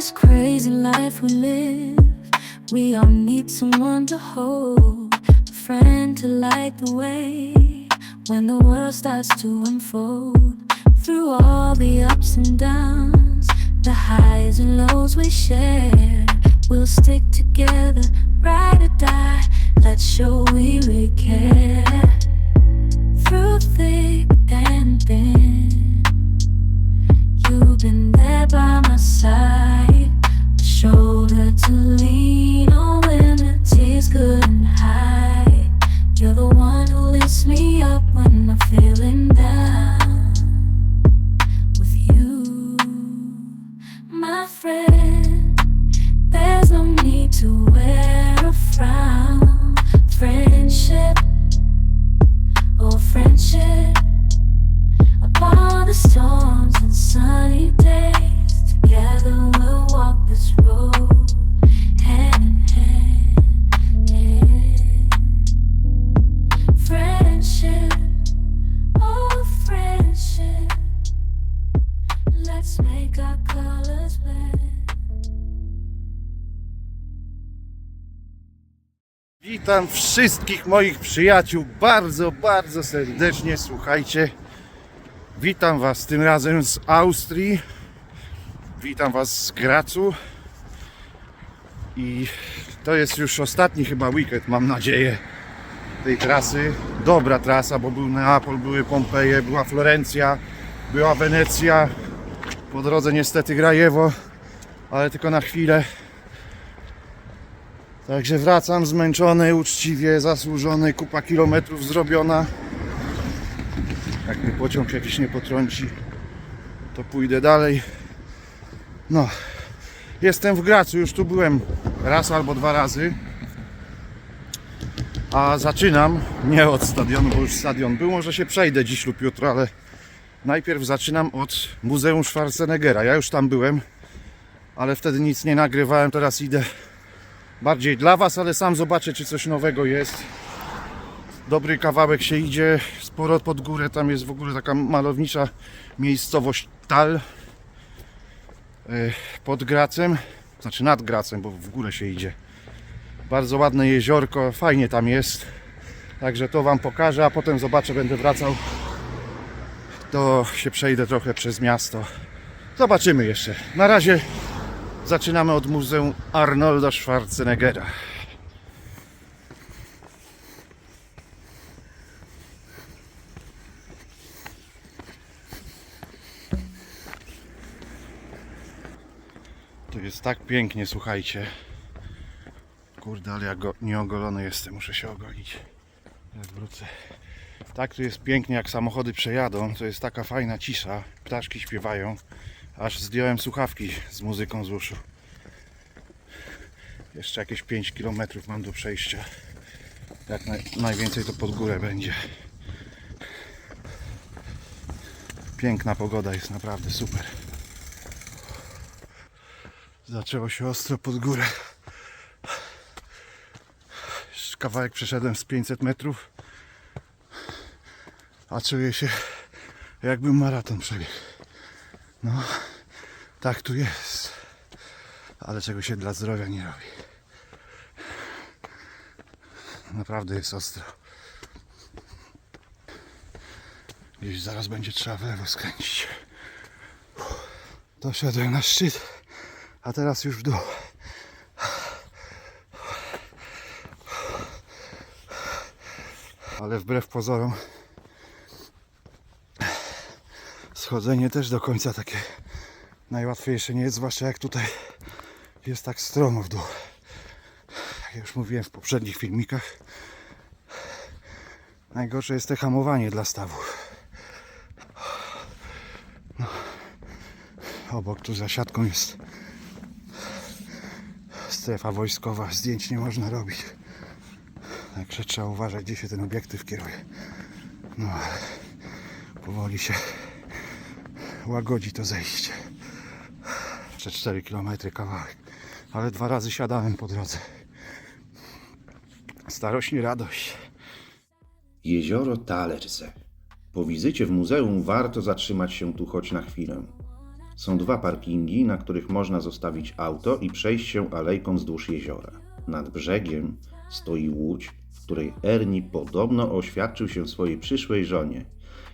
this crazy life we live, we all need someone to hold, a friend to light the way when the world starts to unfold. Through all the ups and downs, the highs and lows we share, we'll stick together, ride or die. Let's show we really care. Through thick and thin. Been there by my side, a shoulder to lean on when the tears couldn't hide. You're the one who lifts me up wszystkich moich przyjaciół bardzo, bardzo serdecznie. Słuchajcie, witam Was tym razem z Austrii. Witam Was z Gracu. I to jest już ostatni chyba weekend, mam nadzieję, tej trasy. Dobra trasa, bo był Neapol, były Pompeje, była Florencja, była Wenecja. Po drodze niestety Grajewo, ale tylko na chwilę. Także wracam zmęczony, uczciwie, zasłużony, kupa kilometrów zrobiona. Jak mnie pociąg jakiś nie potrąci, to pójdę dalej. No, jestem w Gracu, już tu byłem raz albo dwa razy. A zaczynam nie od stadionu, bo już stadion był, może się przejdę dziś lub jutro, ale najpierw zaczynam od Muzeum Schwarzeneggera. Ja już tam byłem, ale wtedy nic nie nagrywałem, teraz idę bardziej dla Was, ale sam zobaczę, czy coś nowego jest. Dobry kawałek się idzie, sporo pod górę. Tam jest w ogóle taka malownicza miejscowość Tal e, pod Gracem, znaczy nad Gracem, bo w górę się idzie. Bardzo ładne jeziorko, fajnie tam jest. Także to Wam pokażę, a potem zobaczę, będę wracał. To się przejdę trochę przez miasto. Zobaczymy jeszcze. Na razie Zaczynamy od Muzeum Arnolda Schwarzeneggera. Tu jest tak pięknie, słuchajcie. Kurde, ale ja go nieogolony jestem, muszę się ogolić. Jak wrócę. Tak tu jest pięknie, jak samochody przejadą. To jest taka fajna cisza. Ptaszki śpiewają. Aż zdjąłem słuchawki z muzyką z uszu. Jeszcze jakieś 5 km mam do przejścia. Jak naj, najwięcej to pod górę będzie. Piękna pogoda jest naprawdę super. Zaczęło się ostro pod górę. Jeszcze kawałek przeszedłem z 500 metrów. A czuję się jakbym maraton przebiegł. No, tak tu jest. Ale czego się dla zdrowia nie robi. Naprawdę jest ostro. Gdzieś zaraz będzie trzeba w lewo skręcić. Doszedłem na szczyt, a teraz już w dół. Ale wbrew pozorom schodzenie też do końca takie najłatwiejsze nie jest, zwłaszcza jak tutaj jest tak stromo w dół. Jak już mówiłem w poprzednich filmikach, najgorsze jest te hamowanie dla stawów. No. Obok tu za siatką jest strefa wojskowa, zdjęć nie można robić. Także trzeba uważać, gdzie się ten obiektyw kieruje. No, powoli się łagodzi to zejście. Jeszcze 4 km kawałek, ale dwa razy siadałem po drodze. Starość nie radość. Jezioro Talerze. Po wizycie w muzeum warto zatrzymać się tu choć na chwilę. Są dwa parkingi, na których można zostawić auto i przejść się alejką wzdłuż jeziora. Nad brzegiem stoi łódź, w której Ernie podobno oświadczył się swojej przyszłej żonie.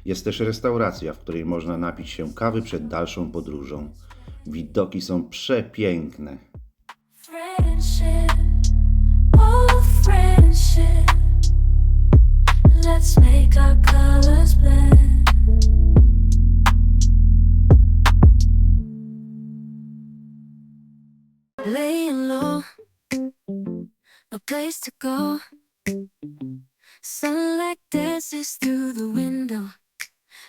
Jest też restauracja, w której można napić się kawy przed dalszą podróżą. Widoki są przepiękne. Oh. Laying low, no place to go. Sunlight dances through the window.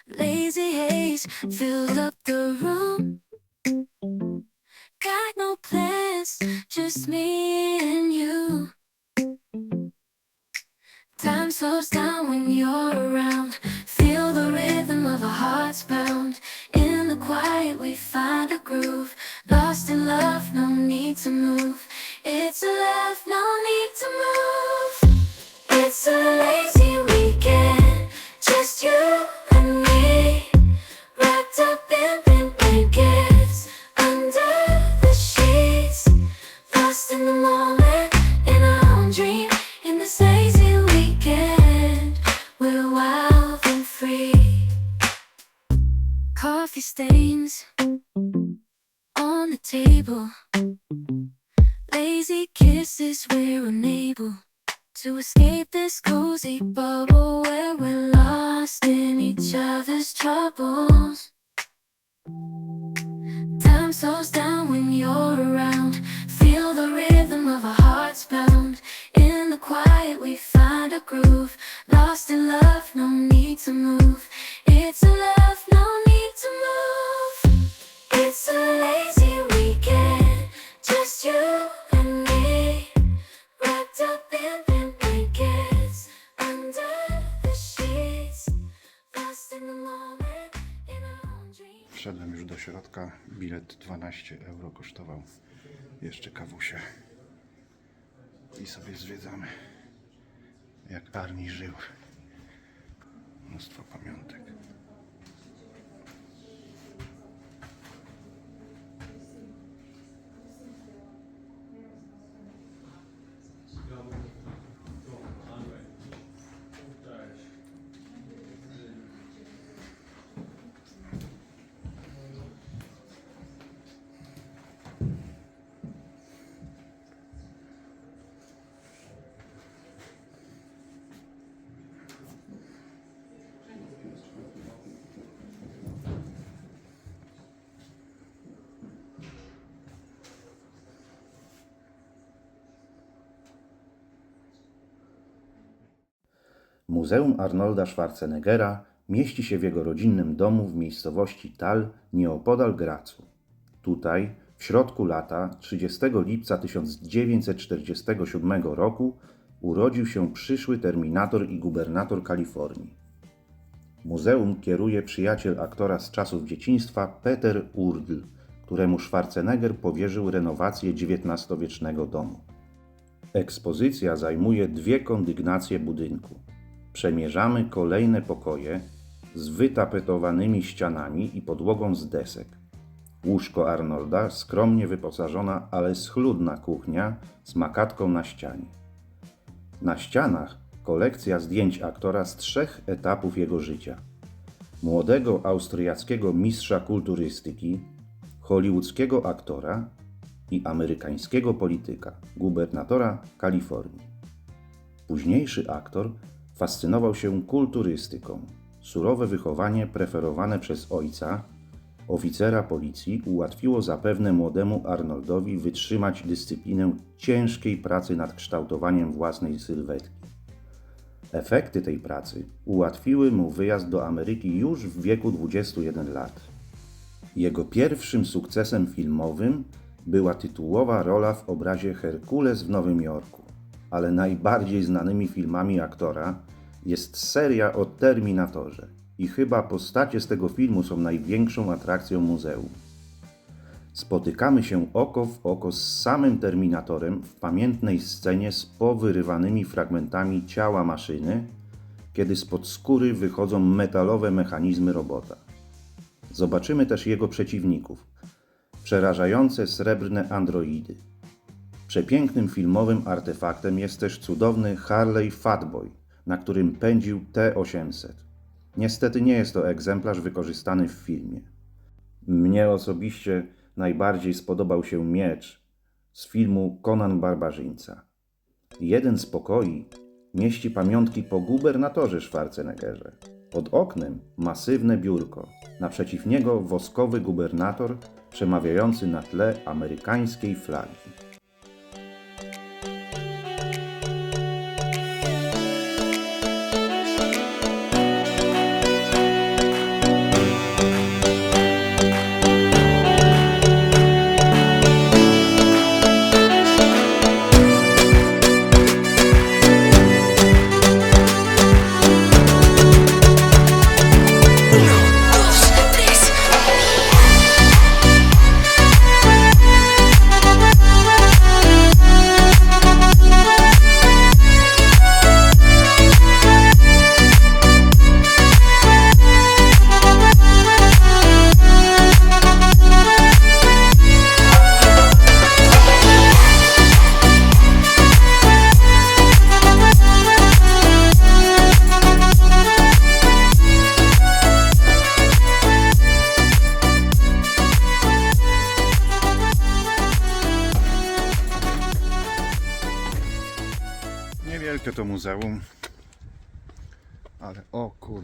Lazy haze filled up the room. Got no plans, just me and you. Time slows down when you're around. Feel the rhythm of our hearts bound. In the quiet, we find a groove. Lost in love, no need to move. It's a love, no need to move. It's a lazy weekend, just you and me. Wrapped up in wild and free. Coffee stains on the table. Lazy kisses, we're unable to escape this cozy bubble where we're lost in each other's troubles. Time slows down when you're around. Feel the rhythm of our hearts pound. In the quiet, we find a groove. Lost in love, no need to move. It's a love, no need to move. It's a lazy weekend, just you and me. Wrapped up in blankets under the sheets. Lost in the moment, in. Wszedłem już do środka. Bilet 12 euro kosztował. Jeszcze kawusie. I sobie zwiedzamy, jak Arni żył. Mnóstwo pamiątek. Muzeum Arnolda Schwarzeneggera mieści się w jego rodzinnym domu w miejscowości Tal nieopodal Gracu. Tutaj, w środku lata 30 lipca 1947 roku, urodził się przyszły terminator i gubernator Kalifornii. Muzeum kieruje przyjaciel aktora z czasów dzieciństwa Peter Urdl, któremu Schwarzenegger powierzył renowację XIX-wiecznego domu. Ekspozycja zajmuje dwie kondygnacje budynku. Przemierzamy kolejne pokoje z wytapetowanymi ścianami i podłogą z desek. Łóżko Arnolda, skromnie wyposażona, ale schludna kuchnia z makatką na ścianie. Na ścianach kolekcja zdjęć aktora z trzech etapów jego życia: młodego austriackiego mistrza kulturystyki, hollywoodzkiego aktora i amerykańskiego polityka, gubernatora Kalifornii. Późniejszy aktor fascynował się kulturystyką. Surowe wychowanie preferowane przez ojca, oficera policji, ułatwiło zapewne młodemu Arnoldowi wytrzymać dyscyplinę ciężkiej pracy nad kształtowaniem własnej sylwetki. Efekty tej pracy ułatwiły mu wyjazd do Ameryki już w wieku 21 lat. Jego pierwszym sukcesem filmowym była tytułowa rola w obrazie Herkules w Nowym Jorku, ale najbardziej znanymi filmami aktora jest seria o Terminatorze i chyba postacie z tego filmu są największą atrakcją muzeum. Spotykamy się oko w oko z samym Terminatorem w pamiętnej scenie z powyrywanymi fragmentami ciała maszyny, kiedy spod skóry wychodzą metalowe mechanizmy robota. Zobaczymy też jego przeciwników. Przerażające srebrne androidy. Przepięknym filmowym artefaktem jest też cudowny Harley Fatboy, na którym pędził T-800. Niestety nie jest to egzemplarz wykorzystany w filmie. Mnie osobiście najbardziej spodobał się miecz z filmu Conan Barbarzyńca. Jeden z pokoi mieści pamiątki po gubernatorze Schwarzeneggerze. Pod oknem masywne biurko, naprzeciw niego woskowy gubernator przemawiający na tle amerykańskiej flagi.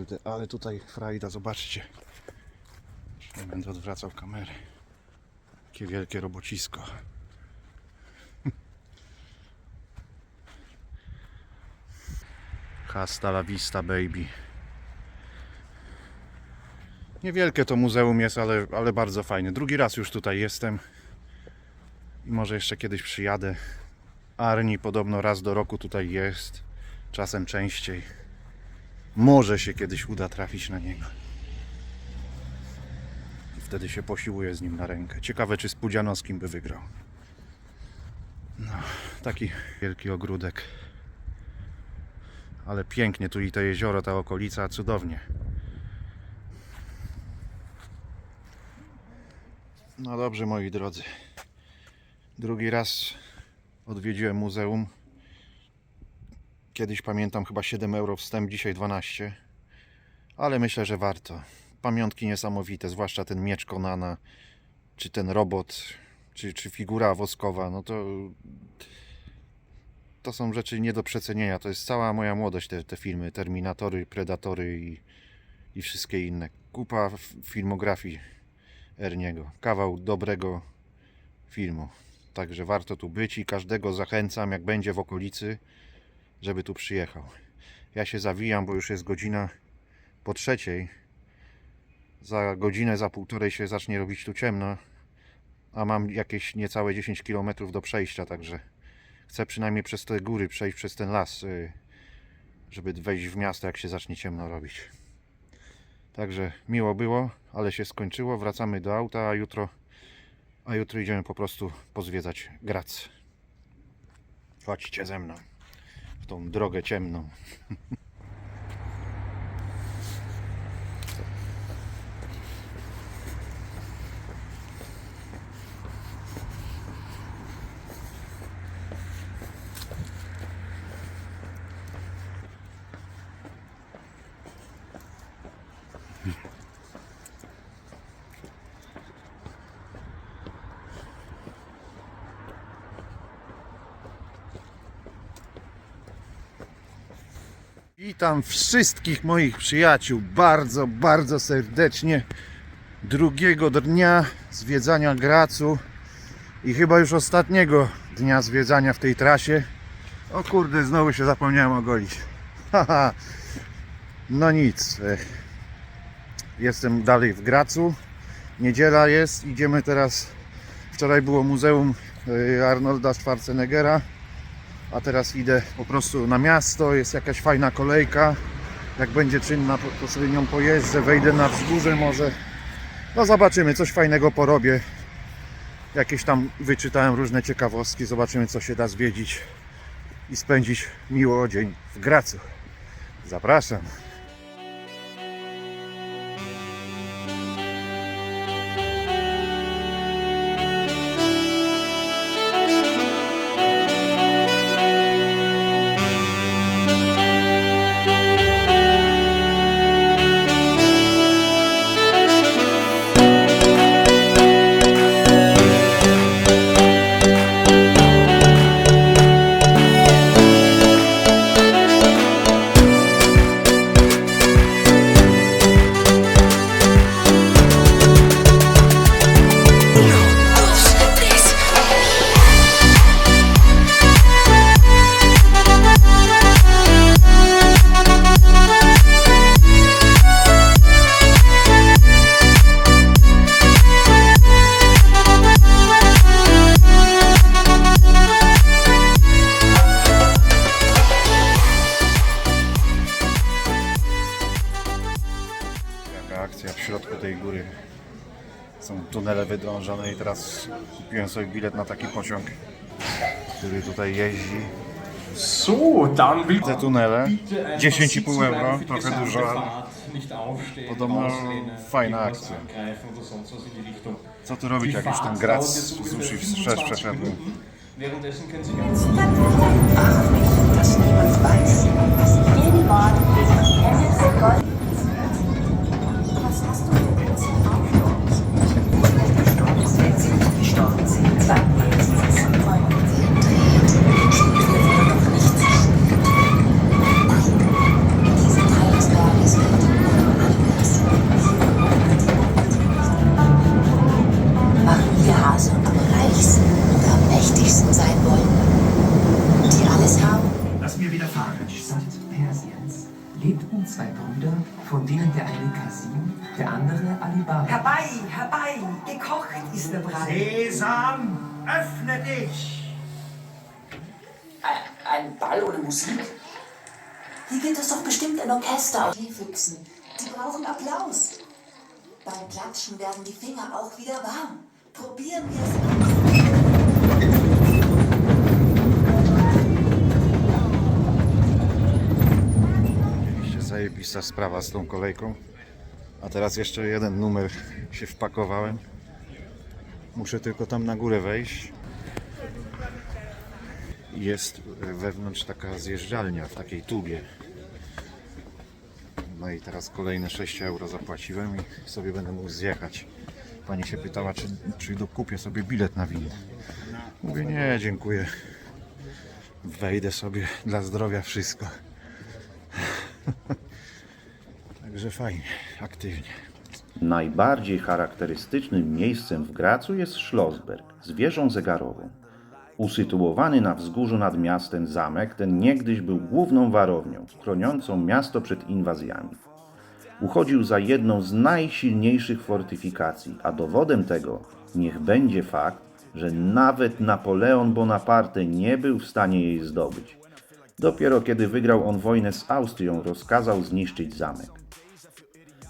Kurde, ale tutaj frajda, zobaczcie. Nie będę odwracał kamery. Jakie wielkie robocisko. Hasta la vista baby. Niewielkie to muzeum jest, ale, ale bardzo fajne. Drugi raz już tutaj jestem. I może jeszcze kiedyś przyjadę. Arni podobno raz do roku tutaj jest, czasem częściej. Może się kiedyś uda trafić na niego. I wtedy się posiłuje z nim na rękę. Ciekawe, czy z Pudzianowskim by wygrał. No, taki wielki ogródek. Ale pięknie tu i to jezioro, ta okolica, cudownie. No dobrze, moi drodzy. Drugi raz odwiedziłem muzeum. Kiedyś pamiętam chyba 7 euro wstęp, dzisiaj 12. Ale myślę, że warto. Pamiątki niesamowite, zwłaszcza ten miecz Konana, czy ten robot, czy, czy figura woskowa. No to to są rzeczy nie do przecenienia. To jest cała moja młodość, te, te filmy. Terminatory, Predatory i, i wszystkie inne. Kupa filmografii Erniego. Kawał dobrego filmu. Także warto tu być i każdego zachęcam, jak będzie w okolicy, żeby tu przyjechał. Ja się zawijam, bo już jest godzina po trzeciej. Za godzinę, za półtorej się zacznie robić tu ciemno, a mam jakieś niecałe 10 km do przejścia, także chcę przynajmniej przez te góry przejść, przez ten las, y, żeby wejść w miasto, jak się zacznie ciemno robić. Także miło było, ale się skończyło. Wracamy do auta, a jutro a jutro idziemy po prostu pozwiedzać Grac. Chodźcie ze mną tą drogę ciemną. Witam wszystkich moich przyjaciół bardzo, bardzo serdecznie. Drugiego dnia zwiedzania Gracu i chyba już ostatniego dnia zwiedzania w tej trasie. O kurde, znowu się zapomniałem ogolić. No nic. e, Jestem dalej w Gracu. Niedziela jest. Idziemy teraz. Wczoraj było Muzeum e, Arnolda Schwarzeneggera a teraz idę po prostu na miasto, jest jakaś fajna kolejka. Jak będzie czynna, to- sobie nią pojeżdżę, wejdę na wzgórze może. No zobaczymy, coś fajnego porobię. Jakieś tam wyczytałem różne ciekawostki, zobaczymy co się da zwiedzić i spędzić miło dzień w Gracu. Zapraszam. No i teraz kupiłem sobie bilet na taki pociąg, który tutaj jeździ. So, dann will Te tunele, bitte einfach 10,5 sitzen euro die gesamte dużo, ale Podobno fajna akcja. die co tu robić, Die jak już ten Graz sushi 25 wszerz przeszedłem. Währenddessen können Sie ganz dass niemand weiß, was jeden Ort dieses lebten zwei Brüder, von denen der eine Kasim, der andere Ali Baba. Herbei, herbei, gekocht ist der Brei. Sesam, öffne dich! Ein Ball ohne Musik? Hier gibt es doch bestimmt ein Orchester. Die Füchsen, die brauchen Applaus. Beim Klatschen werden die Finger auch wieder warm. Probieren wir es. Zajebista sprawa z tą kolejką. A teraz jeszcze jeden numer się wpakowałem. Muszę tylko tam na górę wejść. Jest wewnątrz taka zjeżdżalnia w takiej tubie. No i teraz kolejne 6 euro zapłaciłem i sobie będę mógł zjechać. Pani się pytała, czy, czy dokupię sobie bilet na windę. Mówię, nie, dziękuję. Wejdę sobie dla zdrowia wszystko. Także fajnie, aktywnie. Najbardziej charakterystycznym miejscem w Gracu jest Schlossberg z wieżą zegarową. Usytuowany na wzgórzu nad miastem zamek ten niegdyś był główną warownią, chroniącą miasto przed inwazjami. Uchodził za jedną z najsilniejszych fortyfikacji, a dowodem tego niech będzie fakt, że nawet Napoleon Bonaparte nie był w stanie jej zdobyć. Dopiero kiedy wygrał on wojnę z Austrią, rozkazał zniszczyć zamek.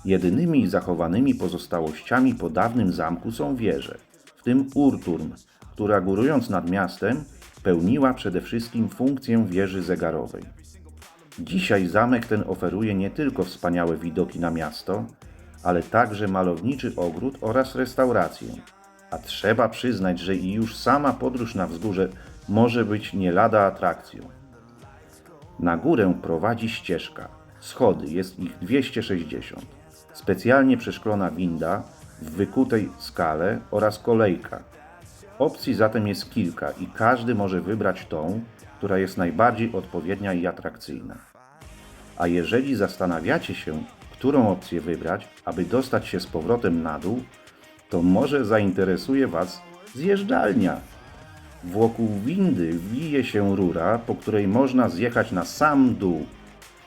Jedynymi zachowanymi pozostałościami po dawnym zamku są wieże, w tym Urturm, która górując nad miastem pełniła przede wszystkim funkcję wieży zegarowej. Dzisiaj zamek ten oferuje nie tylko wspaniałe widoki na miasto, ale także malowniczy ogród oraz restaurację. A trzeba przyznać, że i już sama podróż na wzgórze może być nie lada atrakcją. Na górę prowadzi ścieżka. Schody, jest ich 260. Specjalnie przeszklona winda w wykutej skale oraz kolejka. Opcji zatem jest kilka i każdy może wybrać tą, która jest najbardziej odpowiednia i atrakcyjna. A jeżeli zastanawiacie się, którą opcję wybrać, aby dostać się z powrotem na dół, to może zainteresuje Was zjeżdżalnia. Wokół windy wije się rura, po której można zjechać na sam dół.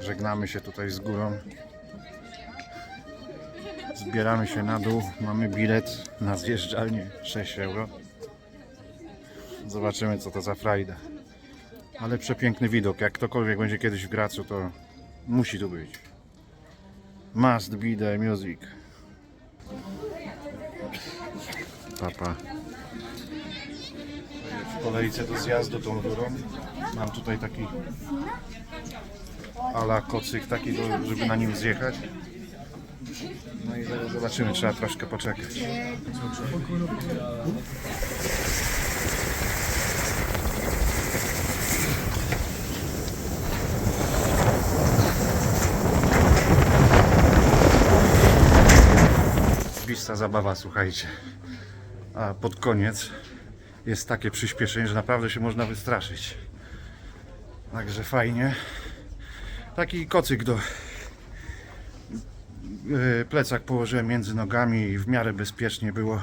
Żegnamy się tutaj z górą. Zbieramy się na dół. Mamy bilet na zjeżdżalnię 6 euro. Zobaczymy co to za frajda. Ale przepiękny widok. Jak ktokolwiek będzie kiedyś w Gracu, to musi tu być. Must be the music. Papa. Kolejce do zjazdu tą rurą mam tutaj taki ala kocyk taki, żeby na nim zjechać. No i zaraz zobaczymy, trzeba troszkę poczekać. Bista zabawa, słuchajcie. A pod koniec jest takie przyspieszenie, że naprawdę się można wystraszyć. Także fajnie. Taki kocyk do yy, plecak położyłem między nogami i w miarę bezpiecznie było.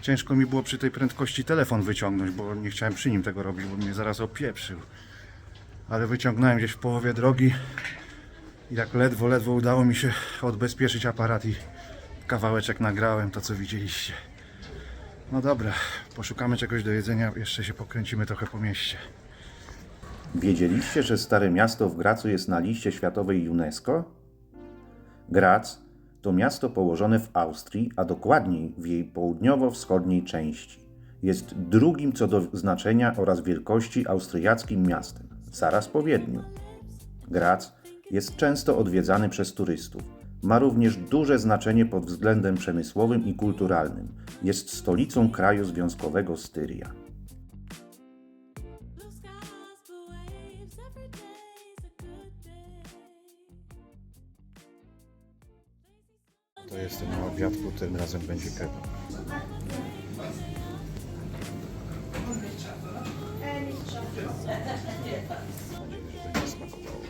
Ciężko mi było przy tej prędkości telefon wyciągnąć, bo nie chciałem przy nim tego robić, bo mnie zaraz opieprzył. Ale wyciągnąłem gdzieś w połowie drogi i tak ledwo, ledwo udało mi się odbezpieczyć aparat i kawałeczek nagrałem, to co widzieliście. No dobra, poszukamy czegoś do jedzenia, jeszcze się pokręcimy trochę po mieście. Wiedzieliście, że Stare Miasto w Gracu jest na liście światowej UNESCO? Grac to miasto położone w Austrii, a dokładniej w jej południowo-wschodniej części. Jest drugim co do znaczenia oraz wielkości austriackim miastem, zaraz po Wiedniu. Grac jest często odwiedzany przez turystów. Ma również duże znaczenie pod względem przemysłowym i kulturalnym. Jest stolicą kraju związkowego Styria. To jest na obiadku, tym razem będzie kebab. Mam nadzieję, że będzie smakowało.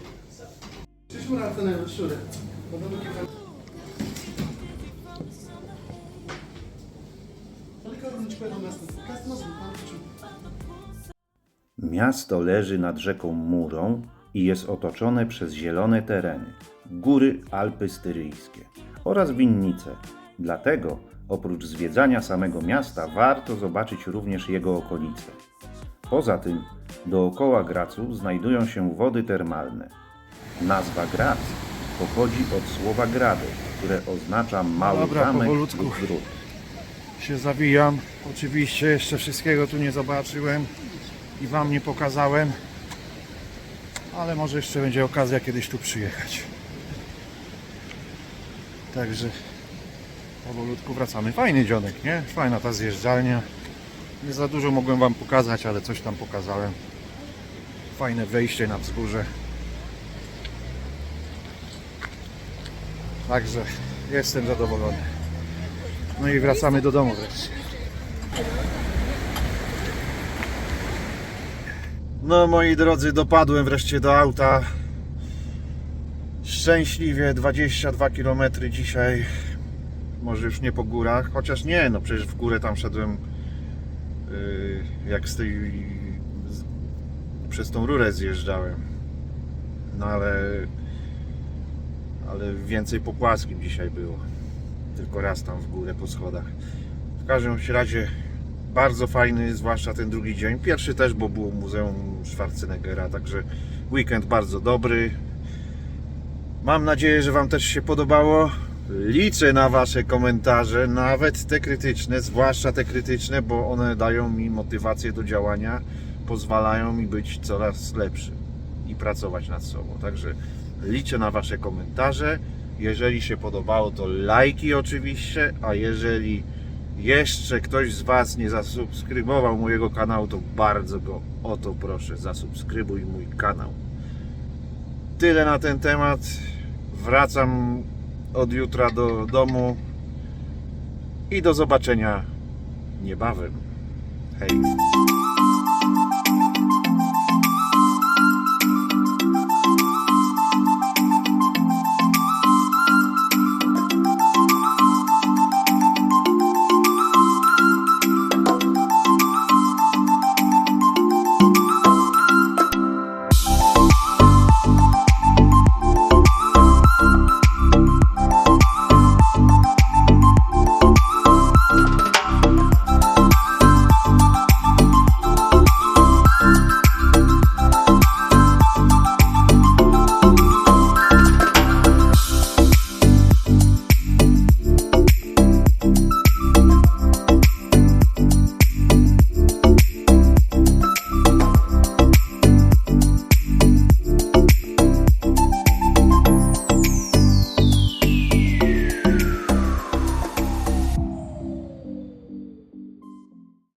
Miasto leży nad rzeką Murą i jest otoczone przez zielone tereny, góry Alpy Styryjskie oraz winnice. Dlatego oprócz zwiedzania samego miasta warto zobaczyć również jego okolice. Poza tym dookoła Gracu znajdują się wody termalne. Nazwa Grac pochodzi od słowa grady, które oznacza mały Dobra, zamek powolutku. lub gród. się zawijam. Oczywiście jeszcze wszystkiego tu nie zobaczyłem i Wam nie pokazałem, ale może jeszcze będzie okazja kiedyś tu przyjechać. Także powolutku wracamy. Fajny dzionek, nie? Fajna ta zjeżdżalnia. Nie za dużo mogłem Wam pokazać, ale coś tam pokazałem. Fajne wejście na wzgórze. Także jestem zadowolony. No i wracamy do domu wreszcie. No moi drodzy, dopadłem wreszcie do auta. Szczęśliwie 22 km dzisiaj. Może już nie po górach, chociaż nie, no przecież w górę tam szedłem yy, jak z tej z, przez tą rurę zjeżdżałem. No ale ale więcej po płaskim dzisiaj było. Tylko raz tam w górę po schodach. W każdym razie bardzo fajny, zwłaszcza ten drugi dzień. Pierwszy też, bo było Muzeum Schwarzeneggera, także weekend bardzo dobry. Mam nadzieję, że Wam też się podobało. Liczę na Wasze komentarze, nawet te krytyczne, zwłaszcza te krytyczne, bo one dają mi motywację do działania, pozwalają mi być coraz lepszym i pracować nad sobą. Także liczę na Wasze komentarze. Jeżeli się podobało, to lajki oczywiście, a jeżeli jeszcze ktoś z Was nie zasubskrybował mojego kanału, to bardzo go o to proszę, zasubskrybuj mój kanał. Tyle na ten temat. Wracam od jutra do domu i do zobaczenia niebawem. Hej.